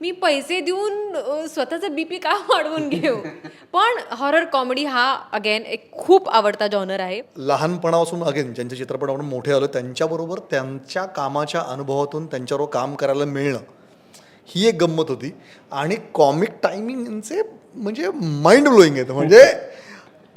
मी पैसे देऊन स्वतःचं बी पी का वाढवून घेऊ? पण हॉरर कॉमेडी हा अगेन एक खूप आवडता जॉनर आहे. लहानपणापासून अगेन ज्यांचे चित्रपट आपण मोठे आलो त्यांच्याबरोबर त्यांच्या कामाच्या अनुभवातून त्यांच्याबरोबर काम करायला मिळणं ही एक गंमत होती. आणि कॉमिक टायमिंगचे म्हणजे माइंड ब्लोईंग येतं म्हणजे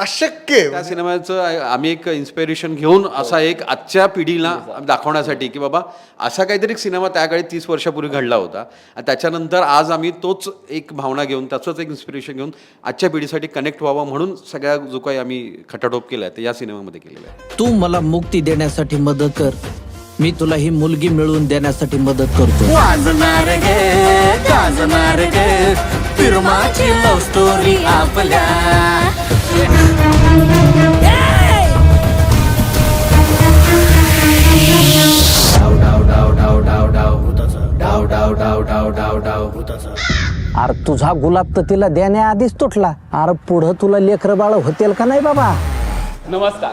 अशक्य आहे. त्या सिनेमाचं आम्ही एक इन्स्पिरेशन घेऊन असा एक आजच्या पिढीला दाखवण्यासाठी की बाबा असा काहीतरी एक सिनेमा त्या काळी तीस वर्षापूर्वी घडला होता. आणि त्याच्यानंतर आज आम्ही तोच एक भावना घेऊन त्याचंच एक इन्स्पिरेशन घेऊन आजच्या पिढीसाठी कनेक्ट व्हावं म्हणून सगळ्या जो काही आम्ही खटाटोप केला आहे ते या सिनेमामध्ये केलेला आहे. तू मला मुक्ती देण्यासाठी मदत कर. मी तुला ही मुलगी मिळवून देण्यासाठी मदत करतो. वाजणार गे गाजणार गे फिरमाची लव्ह स्टोरी आपल्या. तुझा गुलाब तर तिला देण्याआधीच तुटला. अरे पुढं तुला लेकर बाळ होतील का नाही बाबा? नमस्कार.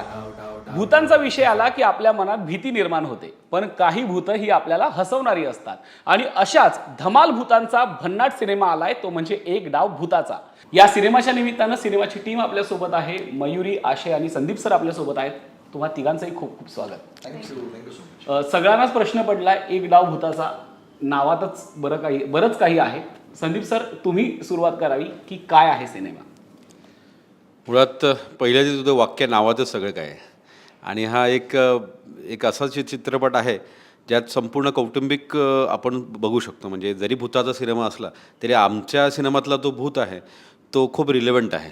भूतांचा विषय आला की आपल्या मनात भीती निर्माण होते. पण काही भूतं ही आपल्याला हसवणारी असतात. आणि अशाच धमाल भूतांचा भन्नाट सिनेमा आलाय तो म्हणजे एक डाव भूताचा. या सिनेमाच्या निमित्तानं सिनेमाची टीम आपल्यासोबत आहे. मयुरी आशय आणि संदीप सर आपल्यासोबत आहेत. तुम्हा तिघांचंही खूप खूप स्वागत. अ, सगळ्यांनाच प्रश्न पडलाय एक डाव भूताचा नावातच बरं काही बरंच काही आहे. संदीप सर तुम्ही सुरुवात करावी की काय आहे सिनेमा? मुळात पहिल्या जे तुझं वाक्य नावातच सगळं काय आहे? आणि हा एक एक असा चित्रपट आहे ज्यात संपूर्ण कौटुंबिक आपण बघू शकतो. म्हणजे जरी भूताचा सिनेमा असला तरी आमच्या सिनेमातला तो भूत आहे. तो खूप रिलेवंट आहे.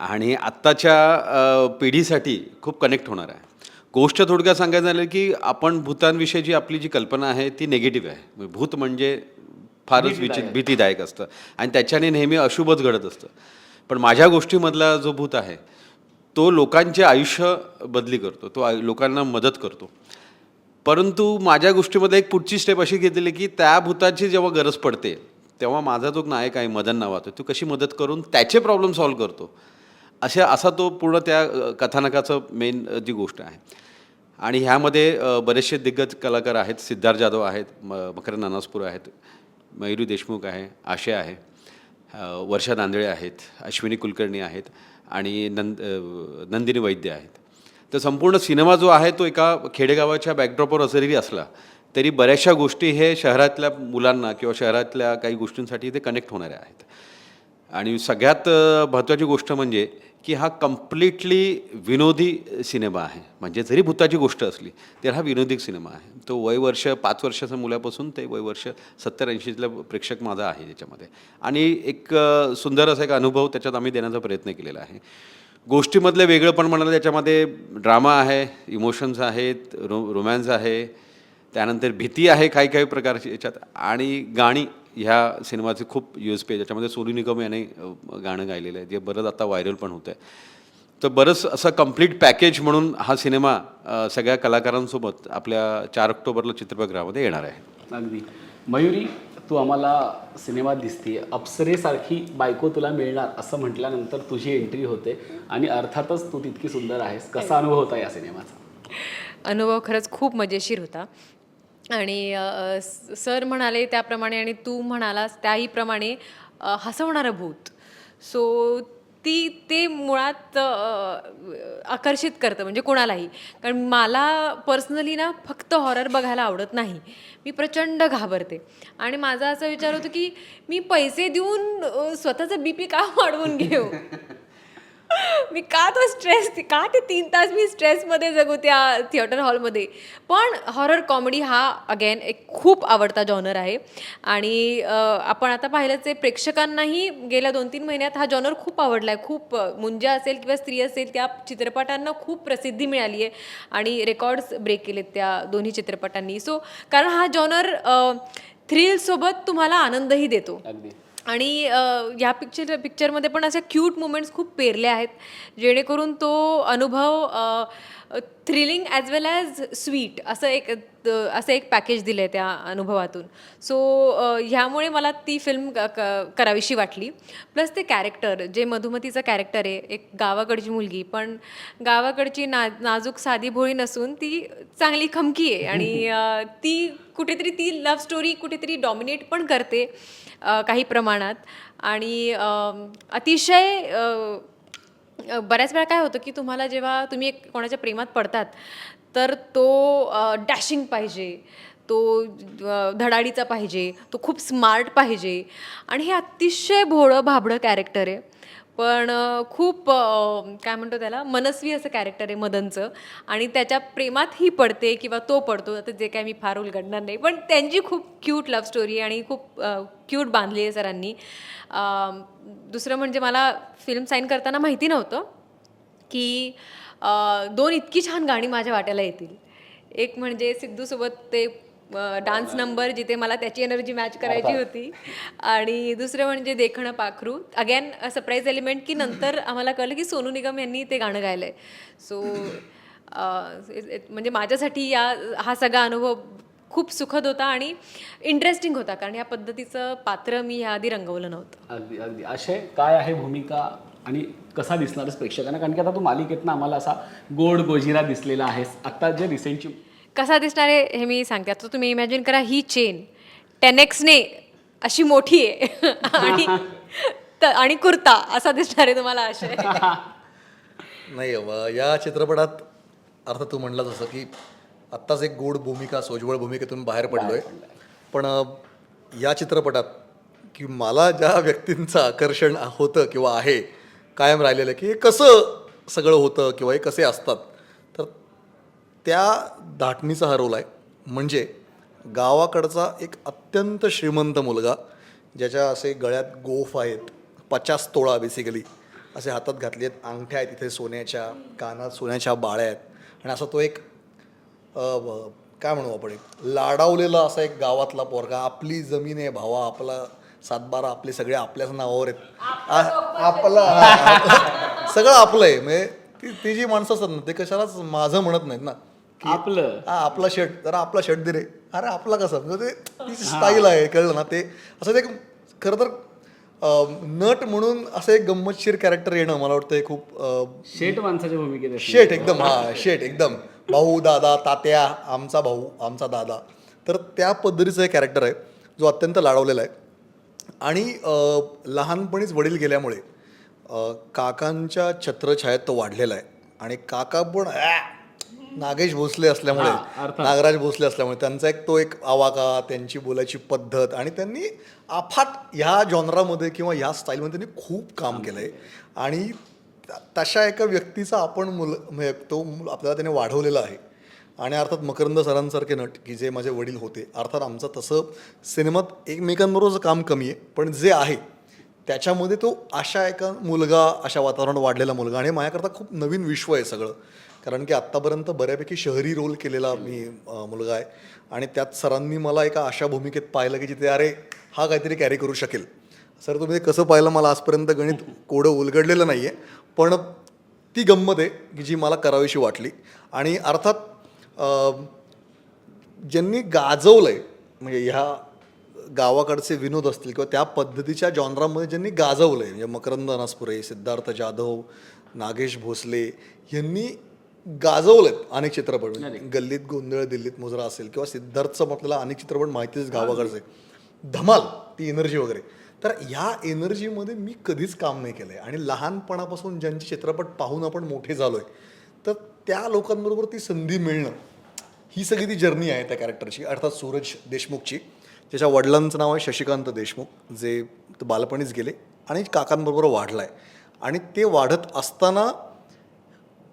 आणि आत्ताच्या पिढीसाठी खूप कनेक्ट होणार आहे. गोष्ट थोडक्यात सांगायचं झालं की आपण भूतांविषयी जी आपली जी कल्पना आहे ती निगेटिव्ह आहे. भूत म्हणजे फारच विचित्र भीतीदायक असतं. आणि त्याच्याने नेहमी अशुभच घडत असतं. पण माझ्या गोष्टीमधला जो भूत आहे तो लोकांचे आयुष्य बदली करतो. तो लोकांना मदत करतो. परंतु माझ्या गोष्टीमध्ये एक पुढची स्टेप अशी घेतली की त्या भूताची जेव्हा गरज पडते तेव्हा माझा जो नायक आहे मदन नावाचा तो कशी मदत करून त्याचे प्रॉब्लेम सॉल्व्ह करतो. अशा असा तो पूर्ण त्या कथानकाचं मेन जी गोष्ट आहे. आणि ह्यामध्ये बरेचसे दिग्गज कलाकार आहेत सिद्धार्थ जाधव आहेत म मकरंद नानासपूर आहेत मयुरी देशमुख आहे आशय आहे वर्षा दांदळे आहेत अश्विनी कुलकर्णी आहेत आणि नंद नंदिनी वैद्य आहेत. तर संपूर्ण सिनेमा जो आहे तो एका खेडेगावाच्या बॅकड्रॉपवर जरी असला तरी बऱ्याचशा गोष्टी हे शहरातल्या मुलांना किंवा शहरातल्या काही गोष्टींसाठी ते कनेक्ट होणारे आहेत. आणि सगळ्यात महत्त्वाची गोष्ट म्हणजे की हा कम्प्लिटली विनोदी सिनेमा आहे. म्हणजे जरी भूताची गोष्ट असली तर हा विनोदी सिनेमा आहे. तो वयवर्ष पाच वर्षाच्या मुलापासून ते वयवर्ष सत्तर ऐंशीतला प्रेक्षक माझा आहे त्याच्यामध्ये आणि एक सुंदर असा एक अनुभव त्याच्यात आम्ही देण्याचा प्रयत्न केलेला आहे. गोष्टीमधलं वेगळं पण म्हणाल त्याच्यामध्ये ड्रामा आहे इमोशन्स आहेत रो रोमॅन्स आहे त्यानंतर भीती आहे काही काही प्रकारची याच्यात. आणि गाणी ह्या सिनेमाचे खूप यू एस पी आहे. ज्याच्यामध्ये सोनू निगम याने गाणं गायलेलं आहे. जे बरंच आता व्हायरल पण होतं आहे तर बरंच असं कंप्लीट पॅकेज म्हणून हा सिनेमा सगळ्या कलाकारांसोबत आपल्या चार ऑक्टोबरला चित्रपटगृहामध्ये येणार आहे. अगदी. मयुरी तू आम्हाला सिनेमात दिसते अप्सरेसारखी बायको तुला मिळणार असं म्हटल्यानंतर तुझी एंट्री होते. आणि अर्थातच तू तितकी सुंदर आहेस. कसा अनुभव होता या सिनेमाचा? अनुभव खरंच खूप मजेशीर होता. आणि स- सर म्हणाले त्याप्रमाणे आणि तू म्हणालास त्याहीप्रमाणे प्रमाणे हसवणारं भूत. सो ती ते मुळात आकर्षित करतं म्हणजे कोणालाही. कारण मला पर्सनली ना फक्त हॉरर बघायला आवडत नाही. मी प्रचंड घाबरते. आणि माझा असा विचार होतो की मी पैसे देऊन स्वतःचं बी पी का वाढवून घेऊ? मी का तो स्ट्रेस का ते तीन तास मी स्ट्रेसमध्ये जगू त्या थिएटर हॉलमध्ये पण हॉरर कॉमेडी हा अगेन एक खूप आवडता जॉनर आहे. आणि आपण आता पाहिलंच आहे प्रेक्षकांनाही गेल्या दोन तीन महिन्यात हा जॉनर खूप आवडला आहे खूप मुंजा असेल किंवा स्त्री असेल त्या चित्रपटांना खूप प्रसिद्धी मिळाली आहे. आणि रेकॉर्ड्स ब्रेक केलेत त्या दोन्ही चित्रपटांनी. सो कारण हा जॉनर थ्रिलसोबत तुम्हाला आनंदही देतो. अगदी. आणि ह्या या पिक्चर पिक्चरमध्ये पण अशा क्यूट मुमेंट्स खूप पेरल्या आहेत जेणेकरून तो अनुभव thrilling as well as sweet असं एक असं एक पॅकेज दिलं आहे त्या अनुभवातून. सो ह्यामुळे मला ती फिल्म करावीशी वाटली. प्लस ते कॅरेक्टर जे मधुमतीचं कॅरेक्टर आहे एक गावाकडची मुलगी पण गावाकडची ना नाजूक साधी भोळी नसून ती चांगली खमकी आहे. आणि ती कुठेतरी ती लव्ह स्टोरी कुठेतरी डॉमिनेट पण करते काही प्रमाणात. आणि अतिशय बऱ्याच वेळा काय होतं की तुम्हाला जेव्हा तुम्ही एक कोणाच्या प्रेमात पडतात तर तो डॅशिंग पाहिजे तो धडाडीचा पाहिजे तो खूप स्मार्ट पाहिजे. आणि हे अतिशय भोळं भाबडं कॅरेक्टर आहे. पण खूप काय म्हणतो त्याला मनस्वी असं कॅरेक्टर आहे मदनचं. आणि त्याच्या प्रेमात ही पडते किंवा तो पडतो आता जे काय मी फार उलगडणार नाही. पण त्यांची खूप क्यूट लव्ह स्टोरी आहे आणि खूप क्यूट बांधली आहे सरांनी. दुसरं म्हणजे मला फिल्म साईन करताना माहिती नव्हतं की दोन इतकी छान गाणी माझ्या वाट्याला येतील. एक म्हणजे सिद्धूसोबत ते डान्स नंबर जिथे मला त्याची एनर्जी मॅच करायची होती. आणि दुसरं म्हणजे देखणं पाखरू. अगेन सरप्राईज एलिमेंट की नंतर आम्हाला कळलं की सोनू निगम यांनी ते गाणं गायलं आहे सो म्हणजे माझ्यासाठी या हा सगळा अनुभव खूप सुखद होता आणि इंटरेस्टिंग होता. कारण या पद्धतीचं पात्र मी याआधी रंगवलं नव्हतं. अगदी अगदी. अशय काय आहे भूमिका आणि कसा दिसणारच प्रेक्षकांना? कारण की आता तू मालिकेतनं आम्हाला असा गोड गोजिरा दिसलेला आहेस आता जे रिसेंटची कसा दिसणार आहे हे मी सांगते. आता तुम्ही इमॅजिन करा ही चेन टेनेक्सने अशी मोठी आहे. आणि त- आणि कुर्ता असा दिसणार आहे तुम्हाला आशय नाही या चित्रपटात अर्थ तू म्हणला जसं की आत्ताच एक गोड भूमिका सोज्वळ भूमिकेतून बाहेर पडलोय. पण अ, या चित्रपटात की मला ज्या व्यक्तींचं आकर्षण होतं किंवा आहे कायम राहिलेलं की हे कसं सगळं होतं किंवा हे कसे असतात त्या धाटणीचा हा रोल आहे म्हणजे गावाकडचा एक अत्यंत श्रीमंत मुलगा ज्याच्या असे गळ्यात गोफ आहेत पचास तोळा बेसिकली असे हातात घातले आहेत अंगठ्या आहेत इथे सोन्याच्या कानात सोन्याच्या बाळ्या आहेत. आणि असा तो एक काय म्हणू आपण एक लाडावलेला असा एक गावातला पोरगा आपली जमीन आहे भावा आपला सातबारा आपले सगळे आपल्याच नावावर आहेत. आपला सगळं आपलं आहे. म्हणजे ती ती जी माणसं असतात ना ते कशालाच माझं म्हणत नाहीत ना. की आपलं. हा आपला शर्ट जरा आपला शर्ट दे रे. अरे आपला कसा? म्हणजे ते ती स्टाईल आहे कळलं ना ते? असं ते खरं तर नट म्हणून असं एक गंमतशीर कॅरेक्टर येणं मला वाटतं खूप शेट माणसाच्या भूमिकेत. शेट एकदम हा शेट एकदम. भाऊ दादा तात्या आमचा भाऊ आमचा दादा. तर त्या पद्धतीचं एक कॅरेक्टर आहे जो अत्यंत लाडवलेला आहे. आणि लहानपणीच वडील गेल्यामुळे काकांच्या छत्रछायेत तो वाढलेला आहे. आणि काका पण! नागेश भोसले असल्यामुळे. नागराज भोसले असल्यामुळे त्यांचा एक तो एक आवाका त्यांची बोलायची पद्धत आणि त्यांनी अफाट ह्या जॉनरामध्ये किंवा ह्या स्टाईलमध्ये त्यांनी खूप काम केलं आहे आणि तशा एका व्यक्तीचा आपण मुल म्हणजे तो आपल्याला त्याने वाढवलेला आहे. आणि अर्थात मकरंद सरांसारखे नट की जे माझे वडील होते अर्थात आमचं तसं सिनेमात एकमेकांबरोबरचं काम कमी आहे पण जे आहे त्याच्यामध्ये तो अशा एका मुलगा अशा वातावरणात वाढलेला मुलगा आणि माझ्याकरता खूप नवीन विश्व आहे सगळं. कारण की आत्तापर्यंत बऱ्यापैकी शहरी रोल केलेला मी मुलगा आहे. आणि त्यात सरांनी मला एका अशा भूमिकेत पाहिलं की जिथे अरे हा काहीतरी कॅरी करू शकेल. सर तुम्ही ते कसं पाहिलं? मला आजपर्यंत गणित कोडं उलगडलेलं नाही आहे पण ती गंमत आहे की जी मला करावीशी वाटली. आणि अर्थात ज्यांनी गाजवलं आहे म्हणजे ह्या गावाकडचे विनोद असतील किंवा त्या पद्धतीच्या जॉनरामध्ये ज्यांनी गाजवलं आहे म्हणजे मकरंद अनासपुरे सिद्धार्थ जाधव नागेश भोसले यांनी गाजवलेत अनेक चित्रपट. म्हणजे गल्लीत गोंधळ दिल्लीत मुजरा असेल किंवा सिद्धार्थचं आपल्याला अनेक चित्रपट माहितीच गावाकडचे धमाल ती एनर्जी वगैरे. तर ह्या एनर्जीमध्ये मी कधीच काम नाही केलं आहे आणि लहानपणापासून ज्यांचे चित्रपट पाहून आपण मोठे झालो आहे तर त्या लोकांबरोबर ती संधी मिळणं ही सगळी ती जर्नी आहे त्या कॅरेक्टरची अर्थात सूरज देशमुखची ज्याच्या वडिलांचं नाव आहे शशिकांत देशमुख जे बालपणीच गेले आणि काकांबरोबर वाढला आहे आणि ते वाढत असताना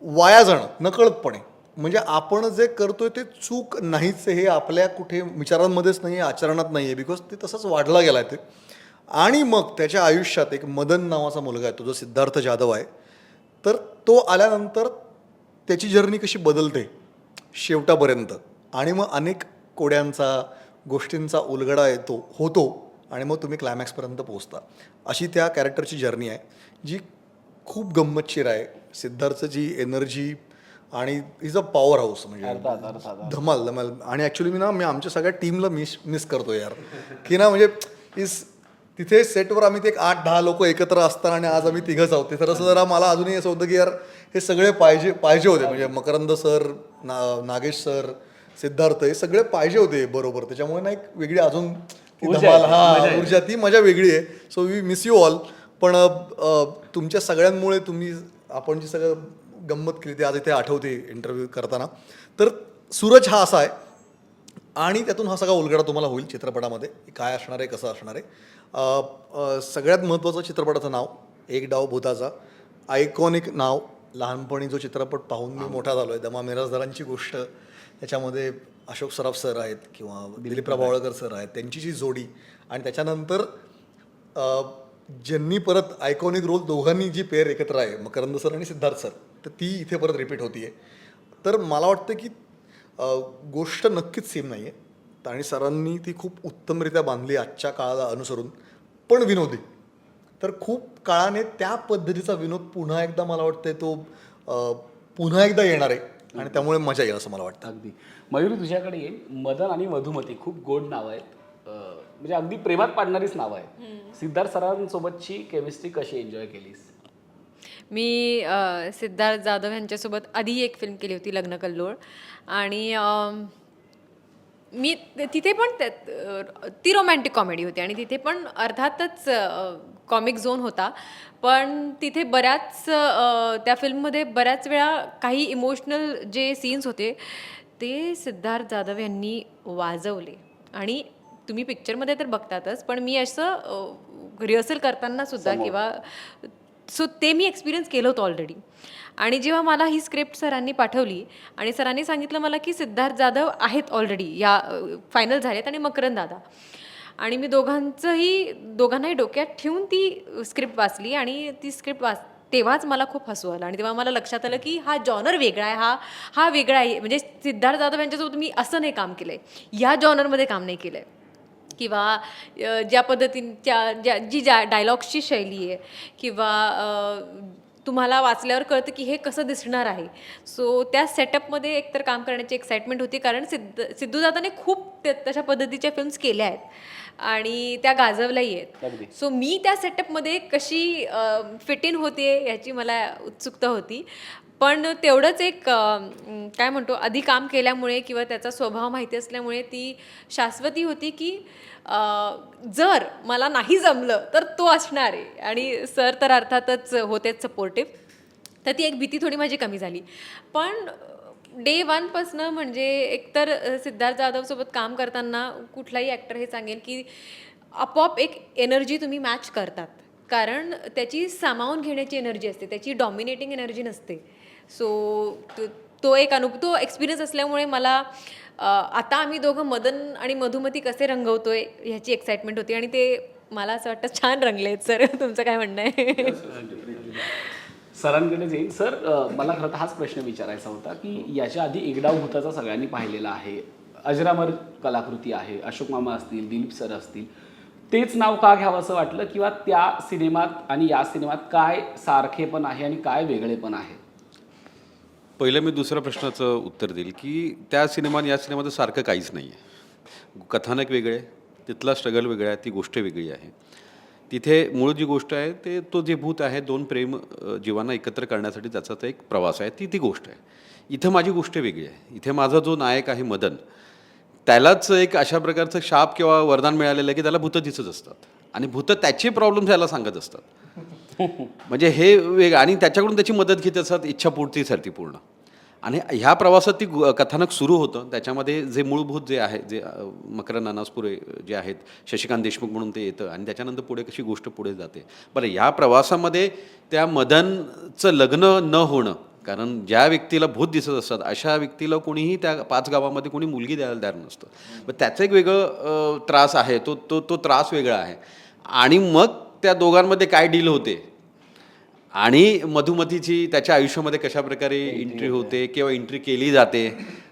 वाया जाणं नकळतपणे. म्हणजे आपण जे करतोय ते चूक नाहीच हे आपल्या कुठे विचारांमध्येच नाही आहे आचरणात नाही आहे बिकॉज ते तसंच वाढला गेला आहे ते. आणि मग त्याच्या आयुष्यात एक मदन नावाचा मुलगा आहे तो जो सिद्धार्थ जाधव आहे तर तो आल्यानंतर त्याची जर्नी कशी बदलते? शेवटापर्यंत. आणि मग अनेक कोड्यांचा गोष्टींचा उलगडा येतो होतो आणि मग तुम्ही क्लायमॅक्सपर्यंत पोहोचता. अशी त्या कॅरेक्टरची जर्नी आहे जी खूप गंमतशीर आहे. सिद्धार्थचं जी एनर्जी आणि इज अ पॉवर हाऊस म्हणजे धमाल धमाल. आणि ॲक्च्युली मी ना मी आमच्या सगळ्या टीमला मिस मिस करतो यार. की ना म्हणजे इस तिथे सेटवर आम्ही ते एक आठ दहा लोक एकत्र असतात आणि आज आम्ही तिघंच आहोत तर असं जरा मला अजूनही असं होतं की यार हे सगळे पाहिजे पाहिजे होते. म्हणजे मकरंद सर ना नागेश सर सिद्धार्थ हे सगळे पाहिजे होते बरोबर. त्याच्यामुळे ना एक वेगळी अजून धमाल हा. ऊर्जा ती मजा वेगळी आहे. So we miss you all पण तुमच्या सगळ्यांमुळे तुम्ही आपण जी सगळं गंमत केली ती आज इथे आठवते इंटरव्ह्यू करताना. तर सूरज हा असा आहे आणि त्यातून हा सगळा उलगडा तुम्हाला होईल चित्रपटामध्ये. काय असणार आहे कसं असणार आहे. सगळ्यात महत्त्वाचं चित्रपटाचं नाव एक डाव भूताचा. आयकॉनिक नाव लहानपणी जो चित्रपट पाहून मी मोठा झालो आहे. दमा मिराजदारांची गोष्ट त्याच्यामध्ये अशोक सराफ सर आहेत किंवा दिलीप प्रभावळकर सर आहेत त्यांची जी जोडी. आणि त्याच्यानंतर ज्यांनी परत आयकॉनिक रोल दोघांनी जी पेअर एकत्र आहे मकरंद सर आणि सिद्धार्थ सर तर ती इथे परत रिपीट होतीये. तर मला वाटतं की गोष्ट नक्कीच सेम नाही आहे आणि सरांनी ती खूप उत्तमरित्या बांधली आजच्या काळाला अनुसरून. पण विनोदी. तर खूप काळाने त्या पद्धतीचा विनोद पुन्हा एकदा मला वाटतं तो पुन्हा एकदा येणार आहे. आणि त्यामुळे मजा येईल असं मला वाटतं. अगदी. मयुरी तुझ्याकडे येईल मदन आणि मधुमती खूप गोड नावं आहेत. म्हणजे अगदी प्रेमात पाडणारीच नावं आहेत. सिद्धार्थ सरांसोबतची केमिस्ट्री कशी एन्जॉय केलीस? मी सिद्धार्थ जाधव यांच्यासोबत आधी एक फिल्म केली होती लग्न कल्लोळ. आणि मी तिथे पण ती रोमॅन्टिक कॉमेडी होती आणि तिथे पण अर्थातच कॉमिक झोन होता. पण तिथे बऱ्याच त्या फिल्ममध्ये बऱ्याच वेळा काही इमोशनल जे सीन्स होते ते सिद्धार्थ जाधव यांनी वाजवले. आणि तुम्ही पिक्चरमध्ये तर बघतातच पण मी असं रिहर्सल करताना सुद्धा किंवा सो ते मी एक्सपिरियन्स केलं होतं ऑलरेडी आणि जेव्हा मला ही स्क्रिप्ट सरांनी पाठवली आणि सरांनी सांगितलं मला की सिद्धार्थ जाधव आहेत ऑलरेडी या फायनल झालेत आणि मकरंद दादा. आणि मी दोघांचंही दोघांनाही डोक्यात ठेवून ती स्क्रिप्ट वाचली आणि ती स्क्रिप्ट वाच तेव्हाच मला खूप हसू आलं. आणि तेव्हा मला लक्षात आलं की हा जॉनर वेगळा आहे हा हा वेगळा आहे. म्हणजे सिद्धार्थ जाधव यांच्यासोबत मी असं नाही काम केलं आहे या जॉनरमध्ये काम नाही केलं आहे किंवा ज्या पद्धतीच्या ज्या जी ज्या डायलॉग्सची शैली आहे किंवा तुम्हाला वाचल्यावर कळतं की हे कसं दिसणार आहे. सो त्या सेटअपमध्ये एकतर काम करण्याची एक्साइटमेंट होती कारण सिद्ध सिद्धूदादाने खूप तशा पद्धतीच्या फिल्म्स केल्या आहेत. आणि त्या गाजवल्याही. आहेत. सो मी त्या सेटअपमध्ये कशी फिट इन होते याची मला उत्सुकता होती. पण तेवढंच एक काय म्हणतो आधी काम केल्यामुळे किंवा त्याचा स्वभाव माहिती असल्यामुळे ती शाश्वती होती की जर मला नाही जमलं तर तो असणार आहे. आणि सर तर अर्थातच होतेच सपोर्टिव्ह तर ती एक भीती थोडी माझी कमी झाली. पण डे वनपासनं म्हणजे एकतर सिद्धार्थ जाधवसोबत काम करताना कुठलाही ॲक्टर हे सांगेल की आपोआप एक एनर्जी तुम्ही मॅच करतात. कारण त्याची सामावून घेण्याची एनर्जी असते. त्याची डॉमिनेटिंग एनर्जी नसते. सो तो एक अनुभव तो एक्सपिरियन्स असल्यामुळे मला आता आम्ही दोघं मदन आणि मधुमती कसे रंगवतोय ह्याची एक्साइटमेंट होती आणि ते मला असं वाटतं छान रंगले आहेत सर. तुमचं काय म्हणणं आहे? सरांकडे जाईल सर मला खरं तर हाच प्रश्न विचारायचा होता की याच्या आधी एकडाव भूताचा सगळ्यांनी पाहिलेला आहे. अजरामर कलाकृती आहे अशोक मामा असतील दिलीप सर असतील. तेच नाव का घ्यावं असं वाटलं किंवा त्या सिनेमात आणि या सिनेमात काय सारखे पण आहे आणि काय वेगळे पण आहे? पहिलं मी दुसऱ्या प्रश्नाचं उत्तर देईल की त्या सिनेमा आणि या सिनेमाचं सारखं काहीच नाही आहे. कथानक वेगळे तिथला स्ट्रगल वेगळा आहे ती गोष्ट वेगळी आहे. तिथे मूळ जी गोष्ट आहे ते तो जे भूत आहे दोन प्रेम जीवांना एकत्र करण्यासाठी त्याचा तर एक प्रवास आहे ती ती गोष्ट आहे. इथं माझी गोष्ट वेगळी आहे. इथे माझा जो नायक आहे मदन त्यालाच एक अशा प्रकारचं शाप किंवा वरदान मिळालेलं आहे की त्याला भूतं दिसत असतात. आणि भूतं त्याचे प्रॉब्लेम त्याला सांगत असतात. म्हणजे हे वेग आणि त्याच्याकडून त्याची मदत घेत असतात इच्छापूर्तीसाठी पूर्ण. आणि ह्या प्रवासात ती कथानक सुरू होतं. त्याच्यामध्ये जे मूलभूत जे आहे जे मकर नानासपुरे जे आहेत शशिकांत देशमुख म्हणून ते येतं आणि त्याच्यानंतर पुढे कशी गोष्ट पुढे जाते. बरं या प्रवासामध्ये त्या मदनचं लग्न न होणं कारण ज्या व्यक्तीला भूत दिसत असतात अशा व्यक्तीला कोणीही त्या पाच गावामध्ये कोणी मुलगी द्यायला तयार नसतं. मग त्याचं एक वेगळं त्रास आहे. तो तो तो त्रास वेगळा आहे. आणि मग त्या दोघांमध्ये काय डील होते? आणि मधुमतीची त्याच्या आयुष्यामध्ये कशा प्रकारे एंट्री होते. किंवा एंट्री केली जाते?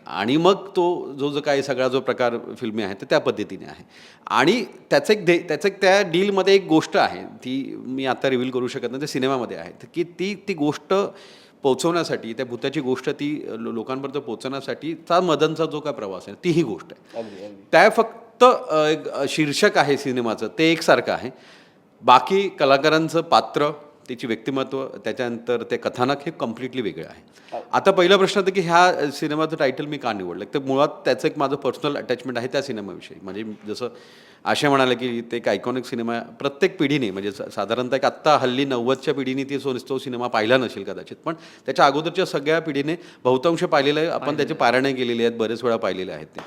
आणि मग तो जो जो काही सगळा जो प्रकार फिल्मी आहे तर त्या पद्धतीने आहे. आणि त्याचं एक दे त्याचं एक त्या डीलमध्ये एक गोष्ट आहे ती मी आता रिव्हील करू शकत नाही ते सिनेमामध्ये आहे की ती ती गोष्ट पोहोचवण्यासाठी त्या भूताची गोष्ट ती लोकांपर्यंत पोहोचवण्यासाठीचा मदनचा जो काय प्रवास आहे ती ही गोष्ट आहे. त्या फक्त शीर्षक आहे सिनेमाचं ते एकसारखं आहे. बाकी कलाकारांचं पात्र त्याची व्यक्तिमत्व त्याच्यानंतर ते कथानक हे कम्प्लिटली वेगळं आहे. आता पहिला प्रश्न होता की ह्या सिनेमाचं टायटल मी का निवडलं? तर मुळात त्याचं एक माझं पर्सनल अटॅचमेंट आहे त्या सिनेमाविषयी. म्हणजे जसं आशा म्हणाले की ते एक आयकॉनिक सिनेमा. प्रत्येक पिढीने म्हणजे साधारणतः एक आत्ता हल्ली नव्वदच्या पिढीने ती सो तो सिनेमा पाहिला नसेल कदाचित. पण त्याच्या अगोदरच्या सगळ्या पिढीने बहुतांश पाहिलेलं आहे. आपण त्याचे पारायणे केलेली आहेत बरेच वेळा पाहिलेले आहेत ते.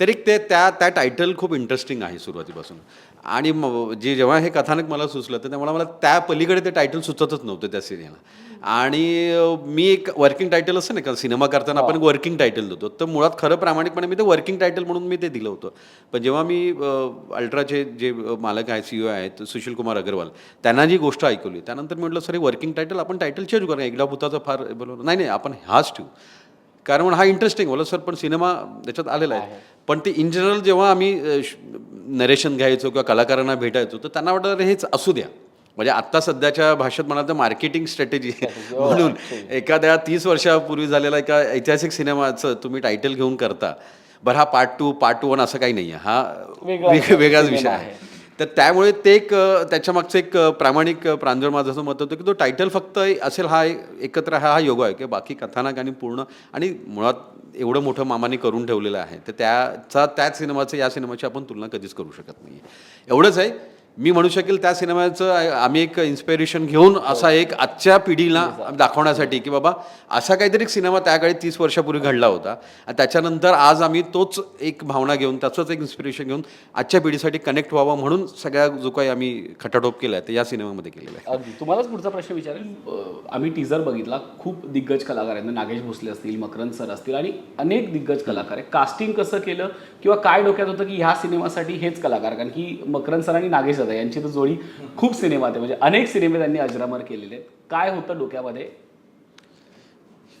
तर ते त्या त्या टायटल खूप इंटरेस्टिंग आहे सुरुवातीपासून. आणि म- जे जेव्हा हे कथानक मला सुचलं तर त्यामुळे मला त्या पलीकडे ते टायटल सुचतच नव्हतं त्या सिनेमाला आणि मी एक वर्किंग टायटल असतं ना का सिनेमा करताना आपण वर्किंग टायटल देतो. तर मुळात खरं प्रामाणिकपणे मी ते वर्किंग टायटल म्हणून मी ते दिलं होतं. पण जेव्हा मी अल्ट्राचे जे मालक आहेत सी आहेत सुशील कुमार अग्रवाल त्यांना जी गोष्ट ऐकवली त्यानंतर मी म्हटलं सर हे वर्किंग टायटल आपण टायटल चेंज करूया. एकदा भूताचा फार बोलवलं. नाही नाही आपण हाच ठेवू. कारण हा इंटरेस्टिंग बोला सर पण सिनेमा त्याच्यात आलेला आहे. पण ते इन जनरल जेव्हा आम्ही नरेशन घ्यायचो किंवा कलाकारांना भेटायचो तर त्यांना वाटतं हेच असू द्या. म्हणजे आत्ता सध्याच्या भाषेत म्हणाल तर मार्केटिंग स्ट्रॅटेजी म्हणून एखाद्या तीस वर्षापूर्वी झालेला एका ऐतिहासिक सिनेमाचं तुम्ही टायटल घेऊन करता. बरं हा पार्ट टू पार्ट वन असं काही नाही आहे हा वेग- वेगळाच विषय आहे. तर त्यामुळे ते एक त्याच्या मागचं एक प्रामाणिक प्रांजळ माझं असं मत होतं की तो टायटल फक्त असेल हा एकत्र हा हा योग आहे की बाकी कथानक आणि पूर्ण आणि मुळात एवढं मोठं मामाने करून ठेवलेलं आहे. तर त्याचा त्याच सिनेमाचं या सिनेमाची आपण तुलना कधीच करू शकत नाही एवढंच आहे. मी म्हणू शकेल त्या सिनेमाचं आम्ही एक इन्स्पिरेशन घेऊन असा एक आजच्या पिढीला दाखवण्यासाठी की बाबा असा काहीतरी सिनेमा त्या काळी तीस वर्षापूर्वी घडला होता. आणि त्याच्यानंतर आज आम्ही तोच एक भावना घेऊन त्याचंच एक इन्स्पिरेशन घेऊन आजच्या पिढीसाठी कनेक्ट व्हावा म्हणून सगळ्या जो काही आम्ही खटाटोप केला आहे ते या सिनेमामध्ये केलेला आहे. अगदी. तुम्हालाच पुढचा प्रश्न विचारेल. आम्ही टीजर बघितला. खूप दिग्गज कलाकार आहेत. नागेश भोसले असतील मकरंद सर असतील आणि अनेक दिग्गज कलाकार आहे कास्टिंग कसं केलं किंवा काय डोक्यात होतं की ह्या सिनेमासाठी हेच कलाकार? कारण की मकरंद सर आणि नागेश दादा यांची तर जोडी खूप सिनेमात आहे. म्हणजे अनेक सिनेमे त्यांनी अजरामर केलेले आहेत. काय होतं डोक्यामध्ये?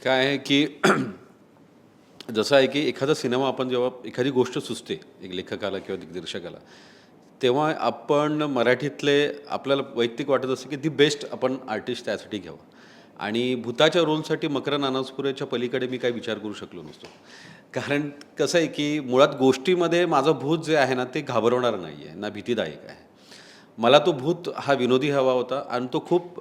काय आहे की जसं आहे की एखादा सिनेमा आपण जेव्हा एखादी गोष्ट सुचते एक लेखकाला किंवा दिग्दर्शकाला तेव्हा आपण मराठीतले आपल्याला वैयक्तिक वाटत असतं की दी बेस्ट आपण आर्टिस्ट त्यासाठी घ्यावं. आणि भूताच्या रोलसाठी मकरन नानासपुरेच्या पलीकडे मी काही विचार करू शकलो नसतो. कारण कसं आहे की मुळात गोष्टीमध्ये माझं भूत जे आहे ना ते घाबरवणार नाही आहे ना भीतीदायक आहे. मला तो भूत हा विनोदी हवा होता आणि तो खूप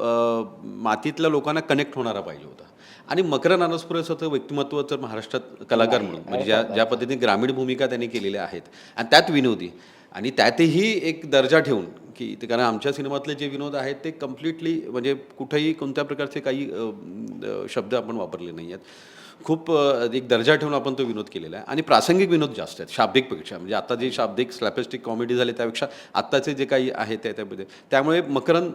मातीतल्या लोकांना कनेक्ट होणारा पाहिजे होता. आणि मकर नानसपुरेचं तर व्यक्तिमत्व तर महाराष्ट्रात कलाकार म्हणून म्हणजे ज्या ज्या पद्धतीने ग्रामीण भूमिका त्यांनी केलेल्या आहेत. आणि त्यात विनोदी. आणि त्यातही एक दर्जा ठेवून की ते कारण आमच्या सिनेमातले जे विनोद आहेत ते कम्प्लिटली म्हणजे कुठेही कोणत्या प्रकारचे काही शब्द आपण वापरले नाही आहेत. खूप एक दर्जा ठेवून आपण तो विनोद केलेला आहे. आणि प्रासंगिक विनोद जास्त आहेत शाब्दिकपेक्षा. म्हणजे आता जे शाब्दिक स्लॅपेस्टिक कॉमेडी झाले त्यापेक्षा आत्ताचे जे काही आहे त्या त्यामध्ये. त्यामुळे मकरन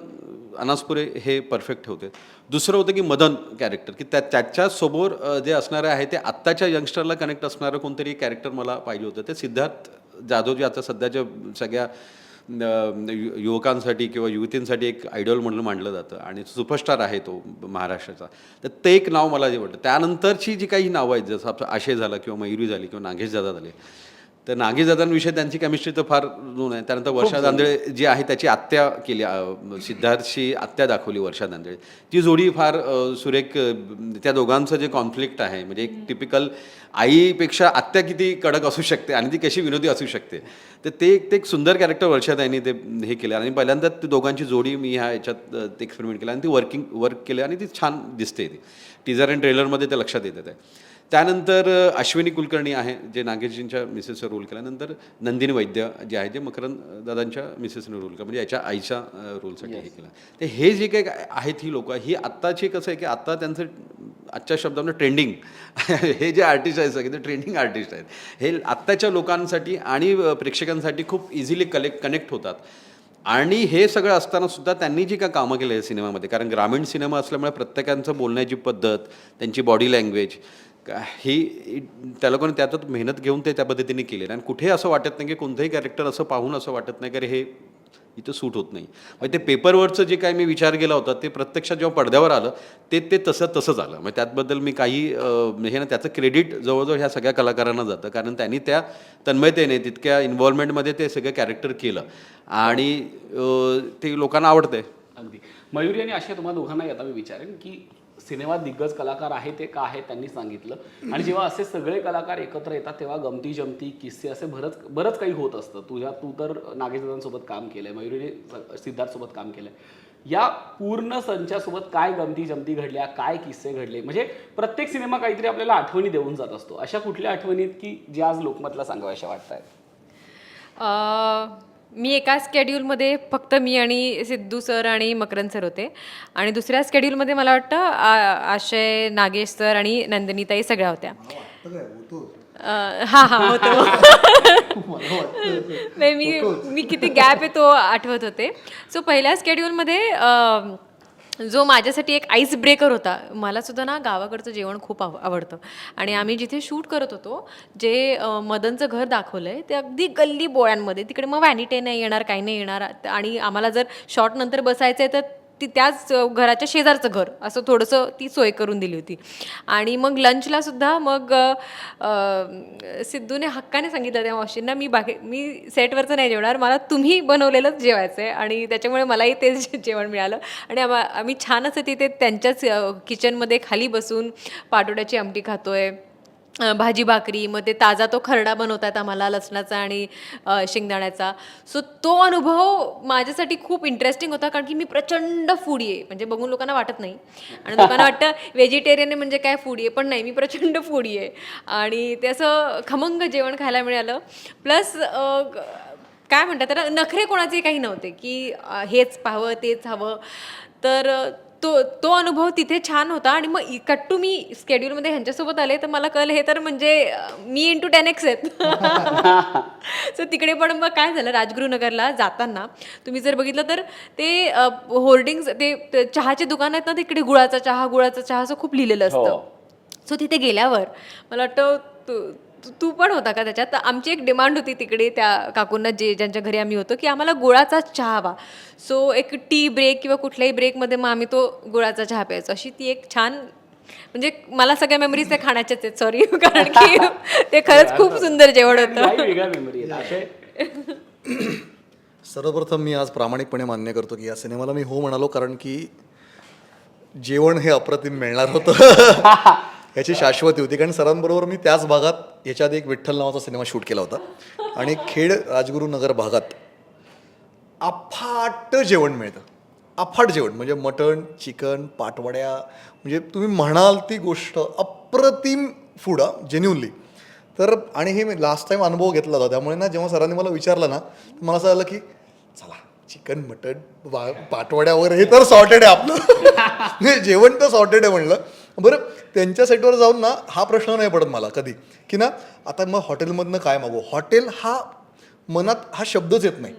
अनासपुरे हे परफेक्ट होते दुसरं होतं की मदन कॅरेक्टर की त्या त्याच्यासमोर जे असणारे आहे ते आत्ताच्या यंगस्टरला कनेक्ट असणारं कोणतरी कॅरेक्टर मला पाहिजे होतं. ते सिद्धार्थ जाधवजी आता सध्याच्या सगळ्या यु- युवकांसाठी किंवा युवतींसाठी एक आयडॉल म्हणून मांडलं जातं आणि सुपरस्टार आहे तो महाराष्ट्राचा. तर ते एक नाव मला जे वाटतं. त्यानंतरची जी काही नावं आहेत जसं आपलं आशय झाला किंवा मयुरी झाली किंवा नागेश दादा झाले तर नागेश दादांविषयी त्यांची केमिस्ट्री तर फार जुन आहे. त्यानंतर वर्षा दांदळे जी आहे त्याची आत्या केली अ, सिद्धार्थची आत्या दाखवली वर्षा दांदळे. ती जोडी फार सुरेख त्या दोघांचं जे कॉन्फ्लिक्ट आहे म्हणजे एक टिपिकल आईपेक्षा आत्या किती कडक असू शकते आणि ती कशी विनोदी असू शकते. तर ते एक ते एक सुंदर कॅरेक्टर वर्षात यांनी ते हे केलं. आणि पहिल्यांदा ती दोघांची जोडी मी ह्या याच्यात एक्सपेरिमेंट केला आणि ती वर्किंग वर्क केली आणि ती छान दिसते ती. टीजर आणि ट्रेलरमध्ये ते लक्षात येतं आहे त्यानंतर अश्विनी कुलकर्णी आहे जे नागेशजींच्या मिसेसचा रोल केला. नंतर नंदिनी वैद्य जे आहे जे मकरंद दादांच्या मिसेसने रोल केला. म्हणजे याच्या आईच्या रोलसाठी हे केलं. तर हे जे काही आहेत ही लोक ही आत्ताची कसं आहे की आत्ता त्यांचं आजच्या शब्दानं ट्रेंडिंग हे जे आर्टिस्ट आहेत सगळे ते ट्रेंडिंग आर्टिस्ट आहेत. हे आत्ताच्या लोकांसाठी आणि प्रेक्षकांसाठी खूप इझिली कलेक्ट कनेक्ट होतात. आणि हे सगळं असताना सुद्धा त्यांनी जी का कामं केली आहे सिनेमामध्ये कारण ग्रामीण सिनेमा असल्यामुळे प्रत्येकांचं बोलण्याची पद्धत त्यांची बॉडी लँग्वेज ही त्या लोकांनी त्यातच मेहनत घेऊन ते त्या पद्धतीने केले आणि कुठे असं वाटत नाही की कोणतंही कॅरेक्टर असं पाहून असं वाटत नाही की अरे हे इथं सूट होत नाही. म्हणजे ते पेपरवरचं जे काही मी विचार केला होता ते प्रत्यक्षात जेव्हा पडद्यावर आलं ते ते तसं तसंच आलं म्हणजे त्याबद्दल मी काही हे ना त्याचं क्रेडिट जवळजवळ ह्या सगळ्या कलाकारांना जातं कारण त्यांनी त्या तन्मयतेने तितक्या इन्व्हॉल्वमेंटमध्ये ते सगळं कॅरेक्टर केलं. आणि ते लोकांना आवडतंय. अगदी. मयुरी आणि अशा तुम्हाला दोघांनाही आता मी विचारेन की सिनेमात दिग्गज कलाकार आहे ते का आहे त्यांनी सांगितलं. आणि जेव्हा असे सगळे कलाकार एकत्र येतात तेव्हा गमती जमती किस्से असे बरंच बरंच काही होत असतं. तुझ्या तू तर नागेशदादांसोबत काम केलंय मयुरीने सिद्धार्थसोबत काम केलंय. या पूर्ण संचासोबत काय गमती जमती घडल्या काय किस्से घडले? म्हणजे प्रत्येक सिनेमा काहीतरी आपल्याला आठवणी देऊन जात असतो. अशा कुठल्या आठवणीत की जे आज लोकमतला सांगाव्याशा वाटत आहेत मी एका स्केड्यूलमध्ये फक्त मी आणि सिद्धू सर आणि मकरंद सर होते. आणि दुसऱ्या स्केड्यूलमध्ये मला वाटतं आ- आशय नागेश सर आणि नंदिनीताई सगळ्या होत्या. अ, हा हा. होतो नाही मी मी किती गॅप आहे तो आठवत होते. सो पहिल्या स्केड्यूलमध्ये जो माझ्यासाठी एक आईस ब्रेकर होता. मला सुद्धा ना गावाकडचं जेवण खूप आव आवडतं. आणि आम्ही जिथे शूट करत होतो जे मदनचं घर दाखवलं आहे ते अगदी गल्ली बोळ्यांमध्ये. तिकडे मग व्हॅनिटे नाही येणार काही नाही येणार. आणि आम्हाला जर शॉर्ट नंतर बसायचं आहे तर ती त्याच घराच्या शेजारचं घर असं थोडंसं ती सोय करून दिली होती. आणि मग लंचला सुद्धा मग सिद्धूने हक्काने सांगितलं त्या मावशींना मी बाकी मी सेटवरचं नाही जेवणार मला तुम्ही बनवलेलंच जेवायचं आहे आणि त्याच्यामुळे मलाही तेच जेवण मिळालं. आणि आम्हा आम्ही छान असं तिथे त्यांच्याच किचनमध्ये खाली बसून पाटोड्याची आमटी खातो आहे भाजी भाकरी मग ते ताजा तो खरडा बनवतात आम्हाला लसणाचा आणि शेंगदाण्याचा. सो तो अनुभव माझ्यासाठी खूप इंटरेस्टिंग होता कारण की मी प्रचंड फूडी आहे. म्हणजे बघून लोकांना वाटत नाही. आणि लोकांना वाटतं व्हेजिटेरियन म्हणजे काय फूडी आहे पण नाही मी प्रचंड फूडी आहे. आणि ते असं खमंग जेवण खायला मिळालं. प्लस काय म्हणतात त्याला नखरे कोणाचे काही नव्हते की हेच पाहावं तेच हवं. तर तो तो अनुभव तिथे छान होता आणि मग कट्टू मी स्केड्यूलमध्ये ह्यांच्यासोबत आले तर मला कळलं हे तर म्हणजे मी इंटू टेन एक्स आहेत सो तिकडे पण मग काय झालं राजगृहनगरला जाताना तुम्ही जर बघितलं तर ते होर्डिंग्स ते चहाचे दुकान आहेत ना तिकडे गुळाचा चहा गुळाचा चहा असं खूप लिहिलेलं असतं हो. सो तिथे गेल्यावर मला वाटतं तू पण होता का त्याच्यात? तर आमची एक डिमांड होती तिकडे त्या काकूंना जे ज्यांच्या घरी आम्ही होतो की आम्हाला गुळाचा चहा हवा. सो एक टी ब्रेक किंवा कुठल्याही ब्रेकमध्ये मग आम्ही तो गुळाचा चहा प्यायचो. अशी ती एक छान म्हणजे मला सगळ्या मेमरीज त्या खाण्याच्याच आहेत. सॉरी कारण की ते खरंच खूप सुंदर जेवण होतं. सर्वप्रथम मी आज प्रामाणिकपणे मान्य करतो की या सिनेमाला मी हो म्हणालो कारण की जेवण हे अप्रतिम मिळणार होतं. याची शाश्वती होती कारण सरांबरोबर मी त्याच भागात याच्या आधी एक विठ्ठल नावाचा सिनेमा शूट केला होता. आणि खेड राजगुरुनगर भागात अफाट जेवण मिळतं. अफाट जेवण म्हणजे मटण चिकन पाटवड्या म्हणजे तुम्ही म्हणाल ती गोष्ट अप्रतिम फूड हा जेन्युनली तर आणि हे मी लास्ट टाइम अनुभव घेतला होता त्यामुळे ना जेव्हा सरांनी मला विचारलं ना तर मला असं झालं की चला चिकन मटण वा पाटवड्या वगैरे हे तर सॉर्टेड आहे आपलं. जेवण तर सॉर्टेड आहे म्हणलं. बरं त्यांच्या साईटवर जाऊन ना हा प्रश्न नाही पडत मला कधी. की ना आता मग हॉटेलमधनं काय मागू हॉटेल हा मनात हा शब्दच येत नाही.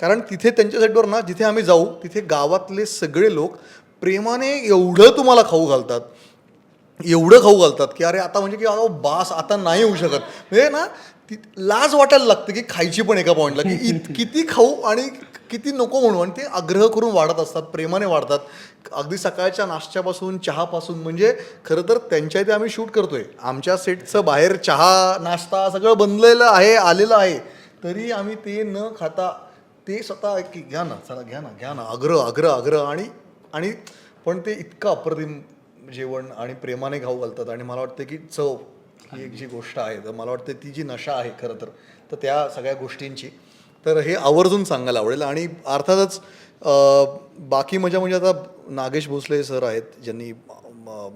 कारण तिथे त्यांच्या साईटवर ना जिथे आम्ही जाऊ तिथे गावातले सगळे लोक प्रेमाने एवढं तुम्हाला खाऊ घालतात. एवढं खाऊ घालतात की अरे आता म्हणजे की अहो बास आता नाही होऊ शकत. म्हणजे ना ती लाज वाटायला लागते की खायची पण एका पॉईंटला की इत- किती खाऊ आणि किती नको म्हणू. आणि ते आग्रह करून वाढत असतात प्रेमाने वाढतात. अगदी सकाळच्या नाश्त्यापासून चहापासून म्हणजे खरं तर त्यांच्या इथे आम्ही शूट करतोय. आमच्या सेटचं बाहेर चहा नाश्ता सगळं बनलेलं आहे आलेलं आहे. तरी आम्ही ते न खाता ते स्वतः की घ्या ना चला घ्या ना घ्या ना. आग्रह आग्रह आग्रह. आणि आणि पण ते इतकं अप्रतिम जेवण आणि प्रेमाने खाऊ घालतात. आणि मला वाटतं की चव ही एक जी गोष्ट आहे तर मला वाटतं ती जी नशा आहे खरं तर तर त्या सगळ्या गोष्टींची. तर हे आवर्जून सांगायला आवडेल. आणि अर्थातच बाकी मजा म्हणजे आता नागेश भोसले सर आहेत ज्यांनी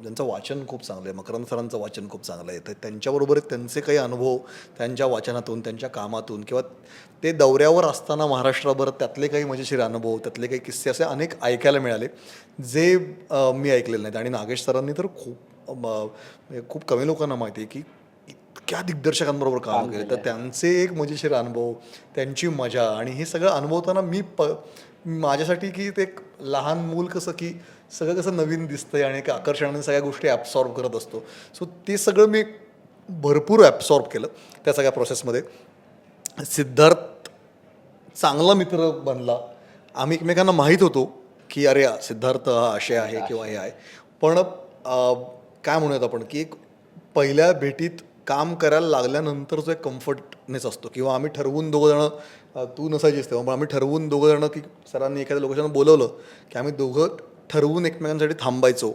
ज्यांचं वाचन खूप चांगलं आहे मकरंद सरांचं वाचन खूप चांगलं आहे तर त्यांच्याबरोबर त्यांचे काही अनुभव त्यांच्या वाचनातून त्यांच्या कामातून किंवा ते दौऱ्यावर असताना महाराष्ट्राभर त्यातले काही मजेशीर अनुभव त्यातले काही किस्से असे अनेक ऐकायला मिळाले जे मी ऐकलेले नाहीत. आणि नागेश सरांनी तर खूप म्हणजे खूप कमी लोकांना माहिती आहे की इतक्या दिग्दर्शकांबरोबर काम केलं? तर त्यांचे एक मजेशीर अनुभव त्यांची मजा आणि हे सगळं अनुभवताना मी प माझ्यासाठी की ते एक लहान मूल कसं की सगळं कसं नवीन दिसतंय आणि एक आकर्षणाने सगळ्या गोष्टी ॲब्सॉर्ब करत असतो. सो ते सगळं मी भरपूर ॲब्सॉर्ब केलं त्या सगळ्या प्रोसेसमध्ये सिद्धार्थ चांगला मित्र बनला. आम्ही एकमेकांना माहीत होतो की अरे सिद्धार्थ हा आशय आहे किंवा हे आहे. पण काय म्हणूयात आपण की एक पहिल्या भेटीत काम करायला लागल्यानंतर जो एक कम्फर्टनेस असतो. किंवा आम्ही ठरवून दोघं जणं तू नसायचीस तेव्हा पण आम्ही ठरवून दोघं जणं की सरांनी एखाद्या लोकेशन बोलवलं की आम्ही दोघं ठरवून एकमेकांसाठी थांबायचो.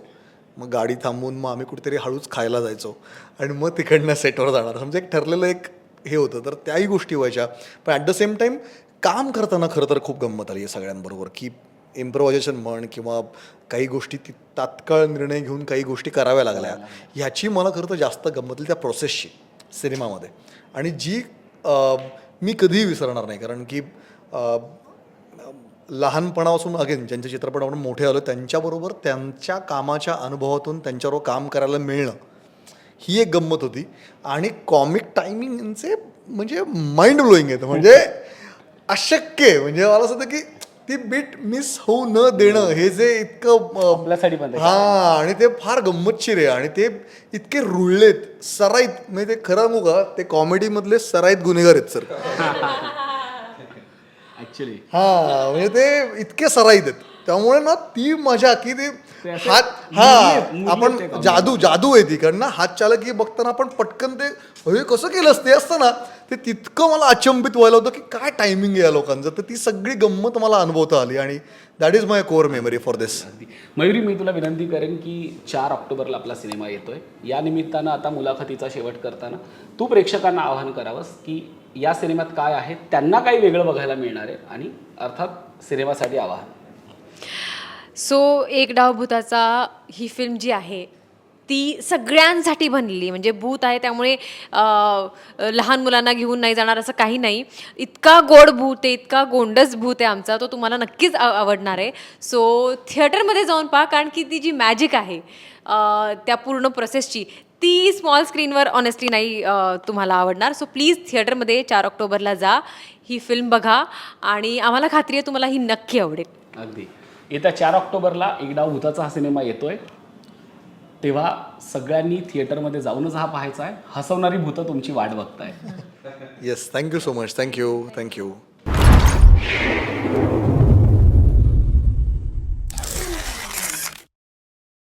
मग गाडी थांबवून मग आम्ही कुठेतरी हळूच खायला जायचो. आणि मग तिकडनं सेटवर जाणार. म्हणजे एक ठरलेलं एक हे होतं. तर त्याही गोष्टी व्हायच्या. पण ॲट द सेम टाईम काम करताना खरं तर खूप गंमत आली आहे सगळ्यांबरोबर. की इम्प्रोव्हायझेशन म्हण किंवा काही गोष्टी ती तात्काळ निर्णय घेऊन काही गोष्टी कराव्या लागल्या ह्याची मला खरं तर जास्त गमतली त्या प्रोसेसची सिनेमामध्ये. आणि जी मी कधीही विसरणार नाही कारण की लहानपणापासून अगेन ज्यांच्या चित्रपट आपण मोठे आलो त्यांच्याबरोबर त्यांच्या कामाच्या अनुभवातून त्यांच्याबरोबर काम करायला मिळणं ही एक गंमत होती. आणि कॉमिक टायमिंगचे म्हणजे माइंड ब्लोईंग येतं म्हणजे अशक्य आहे. म्हणजे मला असं होतं की ती बीट मिस होऊ न देणं हे जे इतकं हा आणि ते फार गंमतशीर आहे. आणि ते इतके रुळलेत सराईत म्हणजे ते खरं का ते कॉमेडीमधले सराईत गुन्हेगार आहेत सर. हा म्हणजे ते इतके सराईत आहेत. त्यामुळे ना ती मजा की ते ते असे हात हा आपण ते. जादू जादू आहे ती कारण ना हात चालक बघताना आपण पटकन ते हे कसं केलंस ते असतं ना ते तितकं मला अचंबित व्हायला होतं की काय टायमिंग आहे या लोकांचं. तर ती सगळी गंमत मला अनुभवता आली आणि that is my core memory for this Mayuri मी तुला विनंती करेन की चार ऑक्टोबरला आपला सिनेमा येतोय. या निमित्तानं आता मुलाखतीचा शेवट करताना तू प्रेक्षकांना आवाहन करावंस की या सिनेमात काय आहे? त्यांना काही वेगळं बघायला मिळणार आहे आणि अर्थात सिनेमासाठी आवाहन. सो एक डाव भूताचा ही फिल्म जी आहे ती सगळ्यांसाठी बनली म्हणजे भूत आहे त्यामुळे लहान मुलांना घेऊन नाही जाणार असं काही नाही. इतका गोड भूत आहे इतका गोंडस भूत आहे आमचा तो तुम्हाला नक्कीच आवडणार आहे. सो थिएटरमध्ये जाऊन पहा कारण की ती जी मॅजिक आहे त्या पूर्ण प्रोसेसची ती स्मॉल स्क्रीनवर ऑनेस्टली नाही तुम्हाला आवडणार. सो प्लीज थिएटरमध्ये चार ऑक्टोबरला जा ही फिल्म बघा. आणि आम्हाला खात्री आहे तुम्हाला ही नक्की आवडेल. अगदी. येत्या चार ऑक्टोबरला एक डाव भूताचा हा सिनेमा येतोय. तेव्हा सगळ्यांनी थिएटरमध्ये जाऊनच हा पाहायचा आहे. हसवणारी भूतं तुमची वाट बघताय yes thank you so much thank you thank you